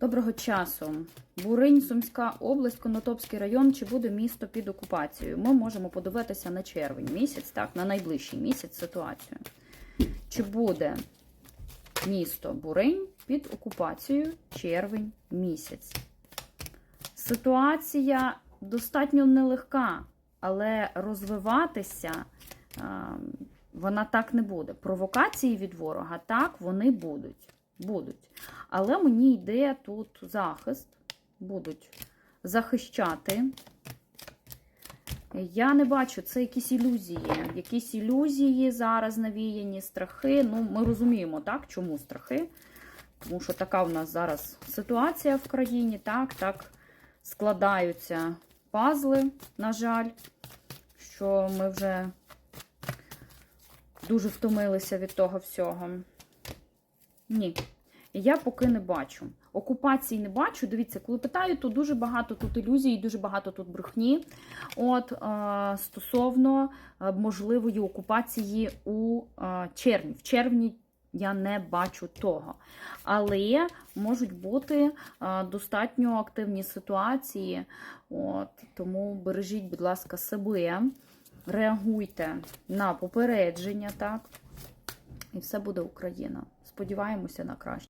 Доброго часу. Буринь, Сумська область, Конотопський район. Чи буде місто під окупацією? Ми можемо подивитися на червень місяць, так, на найближчий місяць ситуацію. Чи буде місто Буринь під окупацією червень місяць? Ситуація достатньо нелегка, але розвиватися а, вона так не буде. Провокації від ворога так вони будуть. Будуть. Але мені йде тут захист, будуть захищати. Я не бачу, це якісь ілюзії. Якісь ілюзії зараз навіяні, страхи. Ну, ми розуміємо, так, чому страхи. Тому що така в нас зараз ситуація в країні, так, так складаються пазли, на жаль, що ми вже дуже втомилися від того всього. Ні, я поки не бачу. Окупації не бачу. Дивіться, коли питаю, то дуже багато тут ілюзій, дуже багато тут брехні. От е, стосовно е, можливої окупації у е, червні. В червні я не бачу того. Але можуть бути достатньо активні ситуації. От, тому бережіть, будь ласка, себе, реагуйте на попередження, так? І все буде Україна. Сподіваємося на краще.